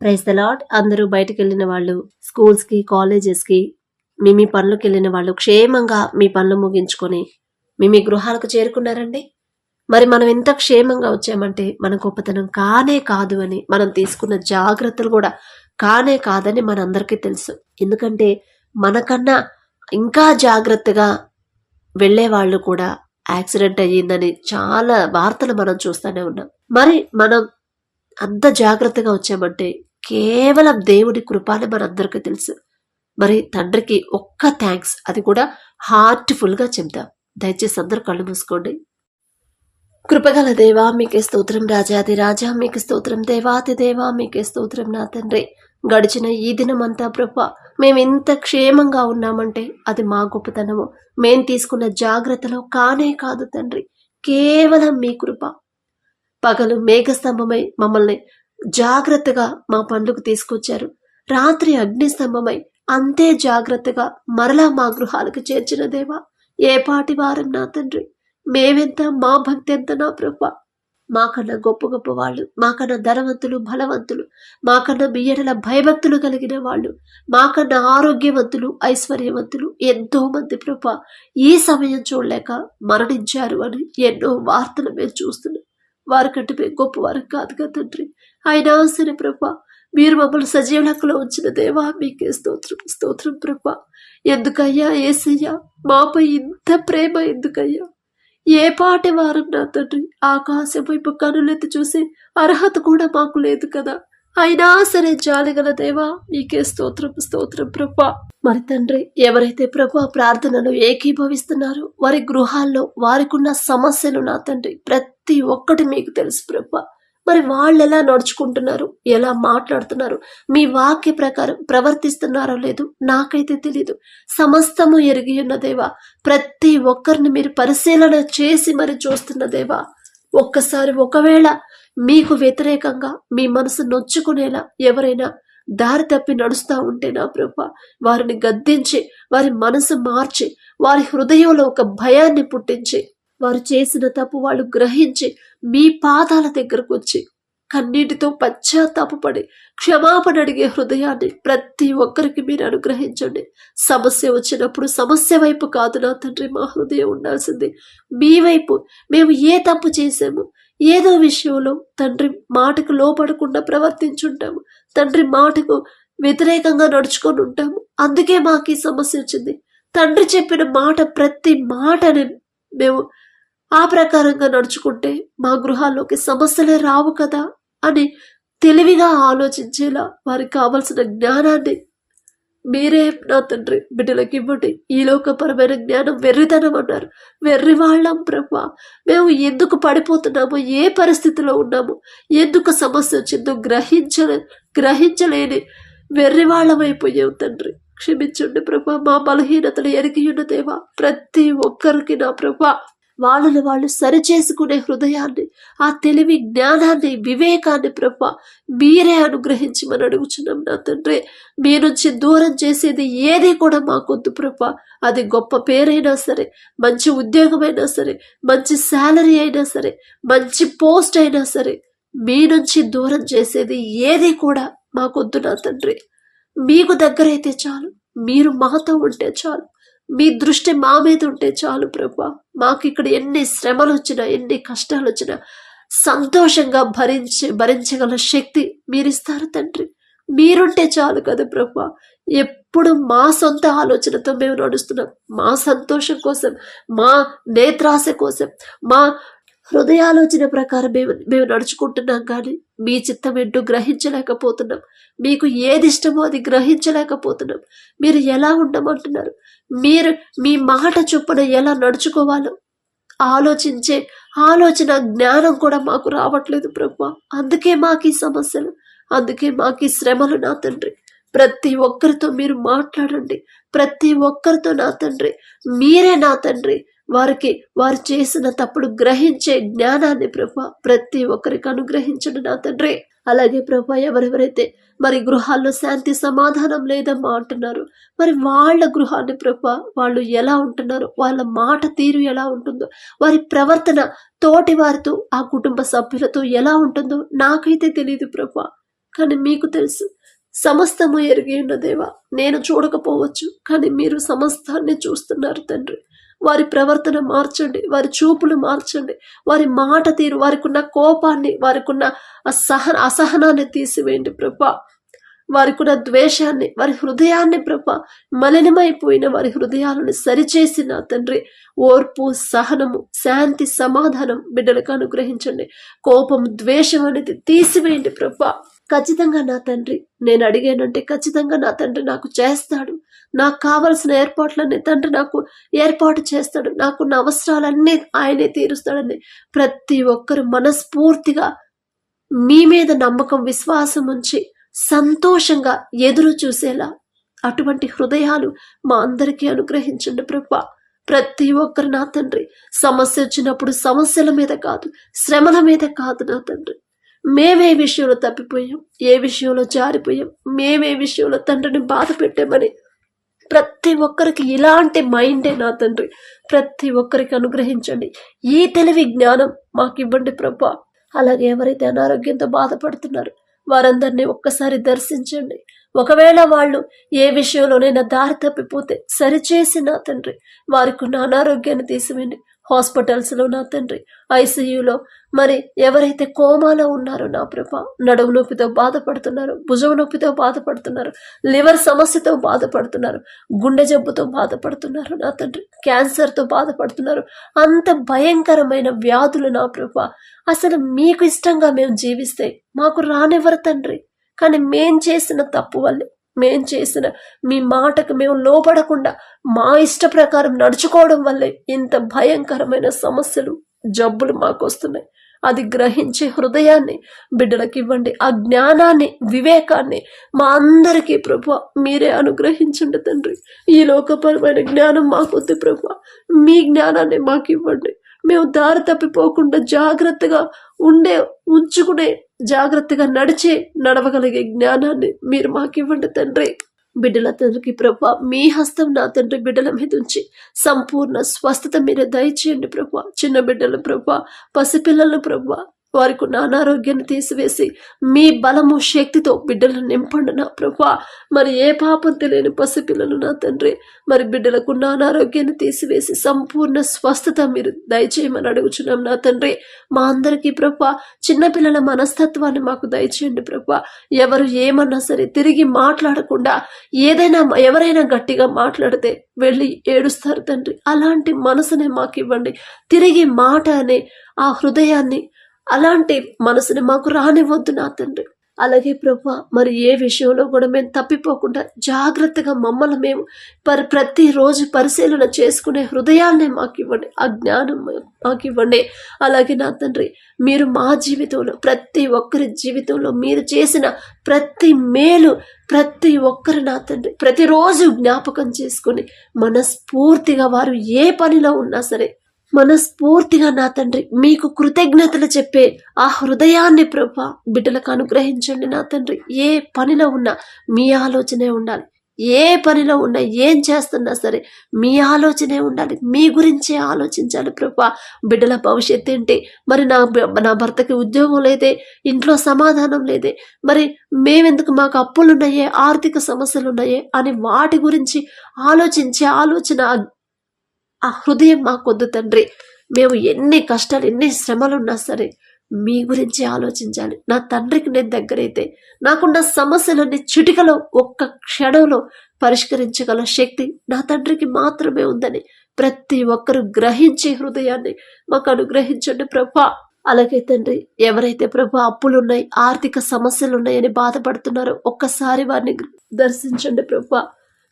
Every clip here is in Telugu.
ప్రైజ్ ద లాడ్ అందరూ బయటకు వెళ్ళిన వాళ్ళు స్కూల్స్కి కాలేజెస్కి మీ మీ పనులకు వెళ్ళిన వాళ్ళు క్షేమంగా మీ పనులు ముగించుకొని మీ మీ గృహాలకు చేరుకున్నారండి? మరి మనం ఎంత క్షేమంగా వచ్చామంటే మన గొప్పతనం కానే కాదు అని మనం తీసుకున్న జాగ్రత్తలు కూడా కానే కాదని మనందరికీ తెలుసు. ఎందుకంటే మనకన్నా ఇంకా జాగ్రత్తగా వెళ్ళే వాళ్ళు కూడా యాక్సిడెంట్ అయ్యిందని చాలా వార్తలు మనం చూస్తూనే ఉన్నాం. మరి మనం అంత జాగ్రత్తగా వచ్చామంటే కేవలం దేవుడి కృపాని మనందరికీ తెలుసు. మరి తండ్రికి ఒక్క థ్యాంక్స్ అది కూడా హార్ట్ఫుల్గా చెప్దాం. దయచేసి అందరూ కళ్ళు మూసుకోండి. కృపగల దేవా మీకే స్తోత్రం రాజాది రాజా మీకు స్తోత్రం దేవాతి దేవా మీకే స్తోత్రం నా తండ్రి. గడిచిన ఈ దినమంతా ప్రభ మేము ఇంత క్షేమంగా ఉన్నామంటే అది మా గొప్పతనము. మేం తీసుకున్న జాగ్రత్తలో కానే కాదు తండ్రి. కేవలం మీ కృప. పగలు మేఘస్తంభమై మమ్మల్ని జాగ్రత్తగా మా పండ్లకు తీసుకొచ్చారు. రాత్రి అగ్నిస్తంభమై అంతే జాగ్రత్తగా మరలా మా గృహాలకు చేర్చిన దేవా ఏ పాటి వారం నా తండ్రి? మేమెంత మా భక్తి ఎంత నా ప్రభ? మాకన్నా గొప్ప గొప్ప వాళ్ళు మాకన్నా ధనవంతులు బలవంతులు మాకన్నా బియ్యడల భయభక్తులు కలిగిన వాళ్ళు మాకన్నా ఆరోగ్యవంతులు ఐశ్వర్యవంతులు ఎంతో మంది ప్రభ. ఈ సమయం చూడలేక మరణించారు అని ఎన్నో వార్తలు మేము చూస్తున్నాం. వారికంటే గొప్ప వారు కాదు కదా తండ్రి. అయినా సరే ప్రభా మీరు మమ్మల్ని సజీవ లెక్కలో ఉంచిన దేవా మీకే స్తోత్రం స్తోత్రం ప్రభ. ఎందుకయ్యా ఏసయ్యా మాపై ఇంత ప్రేమ ఎందుకయ్యా? ఏ పాటి వారు నా తండ్రి ఆకాశం వైపు కనులెత్తి చూసే అర్హత కూడా మాకు లేదు కదా. అయినా సరే జాలిగల దేవా నీకే స్తోత్రం స్తోత్రం ప్రభా. మరి తండ్రి ఎవరైతే ప్రభు ప్రార్థనను ఏకీభవిస్తున్నారో వారి గృహాల్లో వారికున్న సమస్యలు నా తండ్రి ప్రతి ఒక్కటి మీకు తెలుసు ప్రభా. మరి వాళ్ళు ఎలా నడుచుకుంటున్నారు ఎలా మాట్లాడుతున్నారు మీ వాక్య ప్రకారం ప్రవర్తిస్తున్నారో లేదు నాకైతే తెలీదు. సమస్తము ఎరిగి ఉన్నదేవా ప్రతి ఒక్కరిని మీరు పరిశీలన చేసి మరి చూస్తున్న దేవా. ఒక్కసారి ఒకవేళ మీకు వ్యతిరేకంగా మీ మనసు నొచ్చుకునేలా ఎవరైనా దారి తప్పి నడుస్తూ ఉంటే నా ప్రభ వారిని గద్దించి వారి మనసు మార్చి వారి హృదయంలో ఒక భయాన్ని పుట్టించి వారు చేసిన తప్పు వాళ్ళు గ్రహించి మీ పాదాల దగ్గరకు వచ్చి కన్నీటితో పశ్చాత్తాపడి క్షమాపణ అడిగే హృదయాన్ని ప్రతి ఒక్కరికి మీరు అనుగ్రహించండి. సమస్య వచ్చినప్పుడు సమస్య వైపు కాదు నా తండ్రి మా హృదయం ఉండాల్సింది. మీ వైపు మేము ఏ తప్పు చేసాము ఏదో విషయంలో తండ్రి మాటకు లోపడకుండా ప్రవర్తించుంటాము. తండ్రి మాటకు వ్యతిరేకంగా నడుచుకొని ఉంటాము. అందుకే మాకు ఈ సమస్య వచ్చింది. తండ్రి చెప్పిన మాట ప్రతి మాటని మేము ఆ ప్రకారంగా నడుచుకుంటే మా గృహాల్లోకి సమస్యలే రావు కదా అని తెలివిగా ఆలోచించేలా వారికి కావలసిన జ్ఞానాన్ని మీరే నా తండ్రి బిడ్డలకి ఇవ్వండి ఈ లోకపరమైన జ్ఞానం వెర్రితనం అన్నారు. వెర్రి వాళ్ళం బ్రహ్మ. మేము ఎందుకు పడిపోతున్నామో ఏ పరిస్థితిలో ఉన్నామో ఎందుకు సమస్య వచ్చిందో గ్రహించలే గ్రహించలేని వెర్రి వాళ్ళమైపోయాం తండ్రి. క్షమించండి ప్రభా మా బలహీనతలు ఎరిగి ఉన్నదేవా ప్రతి ఒక్కరికి నా ప్రభా వాళ్ళని వాళ్ళు సరిచేసుకునే హృదయాన్ని ఆ తెలివి జ్ఞానాన్ని వివేకాన్ని ప్రభ మీరే అనుగ్రహించమని అడుగుచున్నాం నా తండ్రి. మీ నుంచి దూరం చేసేది ఏది కూడా మాకొద్దు ప్రభ. అది గొప్ప పేరైనా సరే మంచి ఉద్యోగమైనా సరే మంచి శాలరీ అయినా సరే మంచి పోస్ట్ అయినా సరే మీ నుంచి దూరం చేసేది ఏది కూడా మాకొద్దు నా తండ్రి. మీకు దగ్గరైతే చాలు మీరు మాతో ఉంటే చాలు. మీ దృష్టి మా మీద ఉంటే చాలు ప్రభా. మాకు ఇక్కడ ఎన్ని శ్రమలు వచ్చినా ఎన్ని కష్టాలు వచ్చినా సంతోషంగా భరించి భరించగల శక్తి మీరిస్తారు తండ్రి. మీరుంటే చాలు కదా ప్రభా. ఎప్పుడు మా సొంత ఆలోచనతో మేము నడుస్తున్నాం. మా సంతోషం కోసం మా నేత్రాశ కోసం మా హృదయాలోచన ప్రకారం మేము మేము నడుచుకుంటున్నాం కానీ మీ చిత్తం ఏంటో గ్రహించలేకపోతున్నాం. మీకు ఏది ఇష్టమో అది గ్రహించలేకపోతున్నాం. మీరు ఎలా ఉండమంటున్నారు? మీరు మీ మాట చొప్పున ఎలా నడుచుకోవాలో? ఆలోచించే ఆలోచన జ్ఞానం కూడా మాకు రావట్లేదు ప్రభు. అందుకే మాకు ఈ సమస్యలు అందుకే మాకు ఈ శ్రమలు నా తండ్రి. ప్రతి ఒక్కరితో మీరు మాట్లాడండి. ప్రతి ఒక్కరితో నా తండ్రి. మీరే నా తండ్రి. వారికి వారు చేసిన తప్పుడు గ్రహించే జ్ఞానాన్ని ప్రభా ప్రతి ఒక్కరికి అనుగ్రహించండి నా తండ్రి. అలాగే ప్రభా ఎవరెవరైతే మరి గృహాల్లో శాంతి సమాధానం లేదమ్మా అంటున్నారు మరి వాళ్ళ గృహాన్ని ప్రభా వాళ్ళు ఎలా ఉంటున్నారు వాళ్ళ మాట తీరు ఎలా ఉంటుందో వారి ప్రవర్తన తోటి వారితో ఆ కుటుంబ సభ్యులతో ఎలా ఉంటుందో నాకైతే తెలియదు ప్రభా. కానీ మీకు తెలుసు సమస్తము ఎరిగి ఉన్న దేవా నేను చూడకపోవచ్చు కానీ మీరు సమస్తాన్ని చూస్తున్నారు తండ్రి. వారి ప్రవర్తన మార్చండి వారి చూపులు మార్చండి వారి మాట తీరు వారికి ఉన్న కోపాన్ని వారికి ఉన్న అసహన అసహనాన్ని తీసివేయండి ప్రభా. వారికి ఉన్న ద్వేషాన్ని వారి హృదయాన్ని ప్రభ మలినమైపోయిన వారి హృదయాలను సరిచేసిన తండ్రి. ఓర్పు సహనము శాంతి సమాధానం బిడ్డలకు అనుగ్రహించండి. కోపం ద్వేషం అనేది తీసివేయండి ప్రభా. ఖచ్చితంగా నా తండ్రి. నేను అడిగానంటే ఖచ్చితంగా నా తండ్రి నాకు చేస్తాడు. నాకు కావలసిన ఏర్పాట్లన్నీ తండ్రి నాకు ఏర్పాటు చేస్తాడు. నాకున్న అవసరాలన్నీ ఆయనే తీరుస్తాడని ప్రతి ఒక్కరు మనస్ఫూర్తిగా మీ మీద నమ్మకం విశ్వాసం ఉంచి సంతోషంగా ఎదురు చూసేలా అటువంటి హృదయాలు మా అందరికీ అనుగ్రహించండి ప్రభా. ప్రతి ఒక్కరు నా తండ్రి. సమస్య వచ్చినప్పుడు సమస్యల మీద కాదు శ్రమల మీద కాదు నా తండ్రి. మేమే విషయంలో తప్పిపోయాం. ఏ విషయంలో జారిపోయాం? మేమే విషయంలో తండ్రిని బాధ పెట్టామని ప్రతి ఒక్కరికి ఇలాంటి మైండే నా తండ్రి. ప్రతి ఒక్కరికి అనుగ్రహించండి. ఈ తెలివి జ్ఞానం మాకు ఇవ్వండి ప్రభా. అలాగే ఎవరైతే అనారోగ్యంతో బాధపడుతున్నారు వారందరినీ ఒక్కసారి దర్శించండి. ఒకవేళ వాళ్ళు ఏ విషయంలోనైనా దారి తప్పిపోతే సరిచేసి నా తండ్రి వారికి ఉన్న అనారోగ్యాన్ని తీసివేయండి. హాస్పిటల్స్లో నా తండ్రి ఐసీయూలో మరి ఎవరైతే కోమాలో ఉన్నారో నా ప్రభ నడుము నొప్పితో బాధపడుతున్నారు భుజం నొప్పితో బాధపడుతున్నారు లివర్ సమస్యతో బాధపడుతున్నారు గుండె జబ్బుతో బాధపడుతున్నారు నా తండ్రి క్యాన్సర్తో బాధపడుతున్నారు అంత భయంకరమైన వ్యాధులు నా ప్రభ. అసలు మీకు ఇష్టంగా మేము జీవిస్తే మాకు రానివ్వరు తండ్రి కానీ మేం చేసిన తప్పు వల్లే మేం చేసిన మీ మాటకు మేము లోపడకుండా మా ఇష్ట ప్రకారం నడుచుకోవడం వల్లే ఇంత భయంకరమైన సమస్యలు జబ్బులు మాకు వస్తున్నాయి అది గ్రహించే హృదయాన్ని బిడ్డలకు ఇవ్వండి ఆ జ్ఞానాన్ని వివేకాన్ని మా అందరికీ ప్రభు మీరే అనుగ్రహించండి తండ్రి. ఈ లోకపరమైన జ్ఞానం మాకొద్దు ప్రభు. మీ జ్ఞానాన్ని మాకు ఇవ్వండి మేము దారి తప్పిపోకుండా జాగ్రత్తగా ఉండే ఉంచుకునే జాగ్రత్తగా నడిచే నడవగలిగే జ్ఞానాన్ని మీరు మాకు ఇవ్వండి తండ్రి. బిడ్డల తండ్రికి ప్రభా మీ హస్తం నా తండ్రి బిడ్డల మీద ఉంచి సంపూర్ణ స్వస్థత మీరే దయచేయండి ప్రభా. చిన్న బిడ్డల ప్రభా పసిపిల్లల ప్రభా వారికి ఉన్న అనారోగ్యాన్ని తీసివేసి మీ బలము శక్తితో బిడ్డలను నింపండి నా ప్రభా. మరి ఏ పాపం తెలియని పసిపిల్లలు నా తండ్రి మరి బిడ్డలకు ఉన్న అనారోగ్యాన్ని తీసివేసి సంపూర్ణ స్వస్థత మీరు దయచేయమని అడుగుచున్నాం నా తండ్రి. మా అందరికీ ప్రభా చిన్నపిల్లల మనస్తత్వాన్ని మాకు దయచేయండి ప్రభా. ఎవరు ఏమన్నా సరే తిరిగి మాట్లాడకుండా ఏదైనా ఎవరైనా గట్టిగా మాట్లాడితే వెళ్ళి ఏడుస్తారు తండ్రి. అలాంటి మనసునే మాకు ఇవ్వండి తిరిగి మాట అనే ఆ హృదయాన్ని అలాంటి మనసుని మాకు రానివ్వద్దు నా తండ్రి. అలాగే ప్రభు మరి ఏ విషయంలో కూడా మేము తప్పిపోకుండా జాగ్రత్తగా మమ్మల్ని మేము పరి ప్రతిరోజు పరిశీలన చేసుకునే హృదయాన్నే మాకు ఇవ్వండి. ఆ జ్ఞానం మాకు ఇవ్వండి. అలాగే నా తండ్రి మీరు మా జీవితంలో ప్రతి ఒక్కరి జీవితంలో మీరు చేసిన ప్రతి మేలు ప్రతి ఒక్కరు నా తండ్రి ప్రతిరోజు జ్ఞాపకం చేసుకుని మనస్ఫూర్తిగా వారు ఏ పనిలో ఉన్నా సరే మనస్ఫూర్తిగా నా తండ్రి మీకు కృతజ్ఞతలు చెప్పే ఆ హృదయాన్ని ప్రభ బిడ్డలకు అనుగ్రహించండి నా తండ్రి. ఏ పనిలో ఉన్నా మీ ఆలోచనే ఉండాలి. ఏ పనిలో ఉన్నా ఏం చేస్తున్నా సరే మీ ఆలోచనే ఉండాలి. మీ గురించే ఆలోచించాలి ప్రభా. బిడ్డల భవిష్యత్తు ఏంటి? మరి నా నా భర్తకి ఉద్యోగం లేదే ఇంట్లో సమాధానం లేదే మరి మేమెందుకు మాకు అప్పులు ఉన్నాయే ఆర్థిక సమస్యలు ఉన్నాయే అని వాటి గురించి ఆలోచించే ఆలోచన ఆ హృదయం మాకొద్దు తండ్రి. మేము ఎన్ని కష్టాలు ఎన్ని శ్రమలున్నా సరే మీ గురించి ఆలోచించాలి. నా తండ్రికి నేను దగ్గరైతే నాకున్న సమస్యలన్నీ చిటికలో ఒక్క క్షణంలో పరిష్కరించగల శక్తి నా తండ్రికి మాత్రమే ఉందని ప్రతి ఒక్కరు గ్రహించే హృదయాన్ని మాకు అనుగ్రహించండి ప్రభా. అలాగే తండ్రి ఎవరైతే ప్రభా అప్పులున్నాయి ఆర్థిక సమస్యలు ఉన్నాయని బాధపడుతున్నారో ఒక్కసారి వారిని దర్శించండి ప్రభా.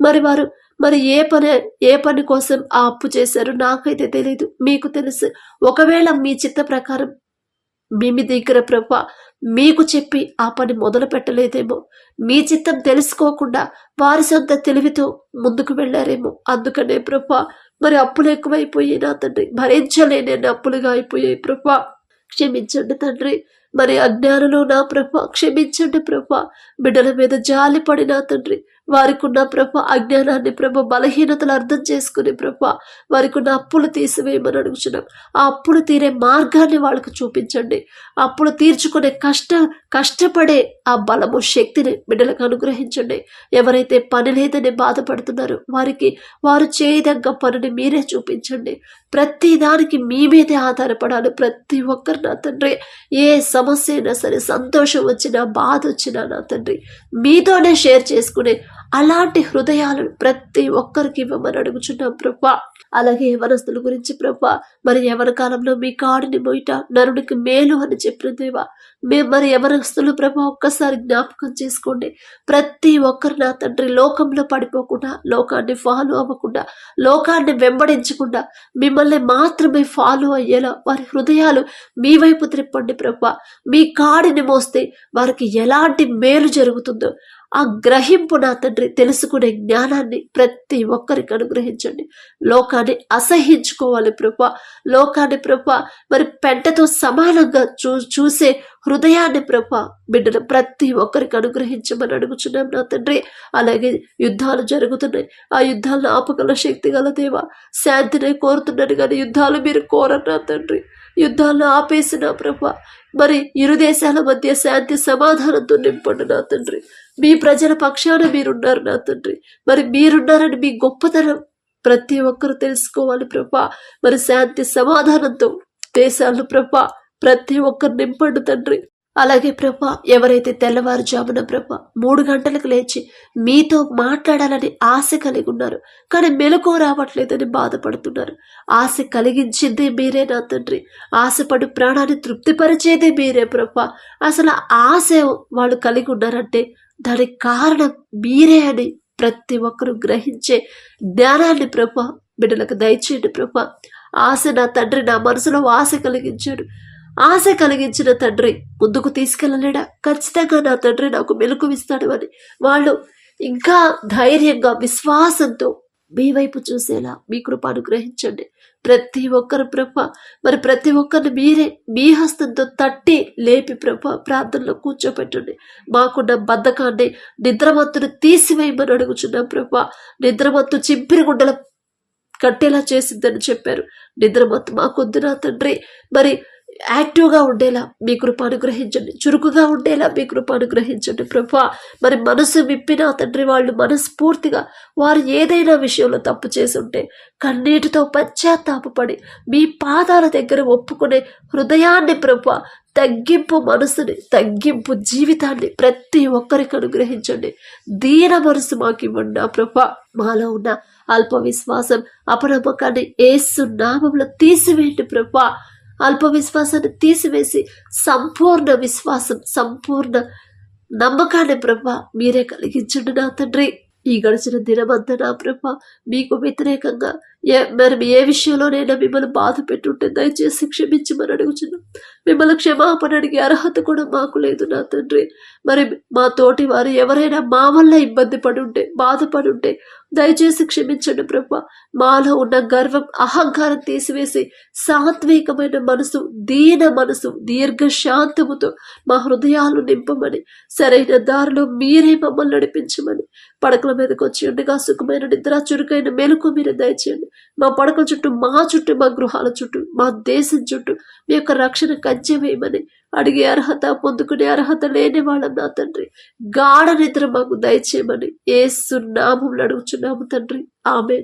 మరి వారు మరి ఏ పని ఏ పని కోసం ఆ అప్పు చేశారో నాకైతే తెలియదు మీకు తెలుసు ఒకవేళ మీ చిత్త ప్రకారం మీ దగ్గర ప్రభ మీకు చెప్పి ఆ పని మొదలు పెట్టలేదేమో మీ చిత్తం తెలుసుకోకుండా వారి సొంత తెలివితో ముందుకు వెళ్ళారేమో. అందుకనే ప్రభ మరి అప్పులు ఎక్కువైపోయి నా తండ్రి. భరించలేని అప్పులుగా అయిపోయాయి ప్రభు. క్షమించండి తండ్రి. మరి అజ్ఞానంలో నా ప్రభ క్షమించండి ప్రభ. బిడ్డల మీద జాలి పడినా తండ్రి. వారికున్న ప్రభ అజ్ఞానాన్ని ప్రభ బలహీనతలు అర్థం చేసుకుని ప్రభ వారికి ఉన్న అప్పులు తీసివేయమని అడుగుచున్నాం. ఆ అప్పులు తీరే మార్గాన్ని వాళ్ళకు చూపించండి. అప్పులు తీర్చుకునే కష్ట కష్టపడే ఆ బలము శక్తిని బిడ్డలకు అనుగ్రహించండి. ఎవరైతే పని లేదని బాధపడుతున్నారో వారికి వారు చేయదగ్గ పనిని మీరే చూపించండి. ప్రతి దానికి మీ మీదే ఆధారపడాలి. ప్రతి ఒక్కరు నా తండ్రి ఏ సమస్య అయినా సరే సంతోషం వచ్చినా బాధ వచ్చినా నా తండ్రి మీతోనే షేర్ చేసుకునే అలాంటి హృదయాలను ప్రతి ఒక్కరికి ఇవ్వమని అడుగుచున్నాం ప్రభా. అలాగే యవనస్తుల గురించి ప్రభా మరి ఎవరి కాలంలో మీ కాడిని మొయిట నరుడికి మేలు అని చెప్పిన దేవా మేము మరి యవనస్తులు ప్రభా ఒక్కసారి జ్ఞాపకం చేసుకోండి. ప్రతి ఒక్కరు నా తండ్రి లోకంలో పడిపోకుండా లోకాన్ని ఫాలో అవ్వకుండా లోకాన్ని వెంబడించకుండా మిమ్మల్ని మాత్రమే ఫాలో అయ్యేలా వారి హృదయాలు మీ వైపు త్రిప్పండి ప్రభా. మీ కాడిని మోస్తే వారికి ఎలాంటి మేలు జరుగుతుందో ఆ గ్రహింపు నా తండ్రి తెలుసుకునే జ్ఞానాన్ని ప్రతి ఒక్కరికి అనుగ్రహించండి. లోకాన్ని అసహించుకోవాలి ప్రభా. లోకాన్ని ప్రభా మరి పెంటతో సమానంగా చూ చూసే హృదయాన్ని ప్రభా బిడ్డను ప్రతి ఒక్కరికి అనుగ్రహించమని అడుగుచున్నాం నా తండ్రి. అలాగే యుద్ధాలు జరుగుతున్నాయి. ఆ యుద్ధాలను ఆపగల శక్తి గల దేవా శాంతిని కోరుతున్నాను కానీ యుద్ధాలు మీరు కోరరు నా తండ్రి. యుద్ధాలను ఆపేసిన ప్రభా మరి ఇరు దేశాల మధ్య శాంతి సమాధానంతో నింపండి నా తండ్రి. మీ ప్రజల పక్షాన మీరున్నారు నా తండ్రి. మరి మీరున్నారని మీ గొప్పతనం ప్రతి ఒక్కరు తెలుసుకోవాలి ప్రభా. మరి శాంతి సమాధానంతో దేశాలు ప్రభా ప్రతి ఒక్కరు నింపండు తండ్రి. అలాగే ప్రభా ఎవరైతే తెల్లవారుజామున ప్రభా మూడు గంటలకు లేచి మీతో మాట్లాడాలని ఆశ కలిగి ఉన్నారు కానీ మెలకు రావట్లేదని బాధపడుతున్నారు. ఆశ కలిగించింది మీరే నా తండ్రి. ఆశపడు ప్రాణాన్ని తృప్తిపరిచేదే మీరే ప్రభా. అసలు ఆశ వాళ్ళు కలిగి ఉన్నారంటే దానికి కారణం మీరే అని ప్రతి ఒక్కరూ గ్రహించే జ్ఞానాన్ని ప్రభ బిడ్డలకు దయచేయండి ప్రభా. ఆశ నా తండ్రి నా మనసులో ఆశ కలిగించాడు. ఆశ కలిగించిన తండ్రి ముందుకు తీసుకెళ్ళలేడా? ఖచ్చితంగా నా తండ్రి నాకు మెలకువిస్తాడు అని వాళ్ళు ఇంకా ధైర్యంగా విశ్వాసంతో మీ వైపు చూసేలా మీ కృప అనుగ్రహించండి ప్రతి ఒక్కరు ప్రభ మరి ప్రతి ఒక్కరిని మీరే మీ హస్తంతో తట్టి లేపి ప్రభ ప్రార్థనలో కూర్చోబెట్టండి. మాకున్న బద్ధకాన్ని నిద్రమత్తును తీసివేయమని అడుగుచున్నాం ప్రభ. నిద్రమత్తు చింపిరి గుండెల కట్టేలా చేసిందని చెప్పారు. నిద్రమత్తు మాకొద్దు నా తండ్రి? మరి యాక్టివ్గా ఉండేలా మీ కృప అనుగ్రహించండి. చురుకుగా ఉండేలా మీ కృప అనుగ్రహించండి ప్రభా. మరి మనసు విప్పిన తండ్రి వాళ్ళు మనస్ఫూర్తిగా వారు ఏదైనా విషయంలో తప్పు చేసి ఉంటే కన్నీటితో పశ్చాత్తాపడి మీ పాదాల దగ్గర ఒప్పుకునే హృదయాన్ని ప్రభా తగ్గింపు మనసుని తగ్గింపు జీవితాన్ని ప్రతి ఒక్కరికి అనుగ్రహించండి. దీన మనసు మాకు ఇవ్వండి నా ప్రభా. మాలో ఉన్న అల్ప విశ్వాసం అపనమ్మకాన్ని ఏసు నామంలో తీసివేయండి ప్రభా. అల్ప విశ్వాసాన్ని తీసివేసి సంపూర్ణ విశ్వాసం సంపూర్ణ నమ్మకాన్ని ప్రభ మీరే కలిగించండి నా తండ్రి. ఈ గడిచిన దినమంతా నా ప్రభ మీకు వ్యతిరేకంగా ఏ మరి ఏ విషయంలోనైనా మిమ్మల్ని బాధ పెట్టుంటే దయచేసి క్షమించమని అడుగుచున్నాం. మిమ్మల్ని క్షమాపణ అడిగే అర్హత కూడా మాకు లేదు నా తండ్రి. మరి మా తోటి వారు ఎవరైనా మా వల్ల ఇబ్బంది పడి ఉంటే బాధపడి ఉంటే దయచేసి క్షమించండి బ్రహ్మ మాలో ఉన్న గర్వం అహంకారం తీసివేసి సాత్వికమైన మనసు దీన మనసు దీర్ఘ శాంతముతో మా హృదయాలు నింపమని సరైన దారిలో మీరే మమ్మల్ని నడిపించమని పడకల మీదకి వచ్చి ఉండగా సుఖమైన నిద్ర చురుకైన మెలకు మీరు దయచేయండి. మా పడకల చుట్టూ మా చుట్టూ మా గృహాల చుట్టూ మా దేశం చుట్టూ మీ యొక్క రక్షణ కంచె వేయమని అడిగే అర్హత పొందుకునే అర్హత లేని వాళ్ళం నా తండ్రి. గాఢ నిద్ర మాకు దయచేయమని ఏసు నామం అడుగుచున్నాము తండ్రి. ఆమె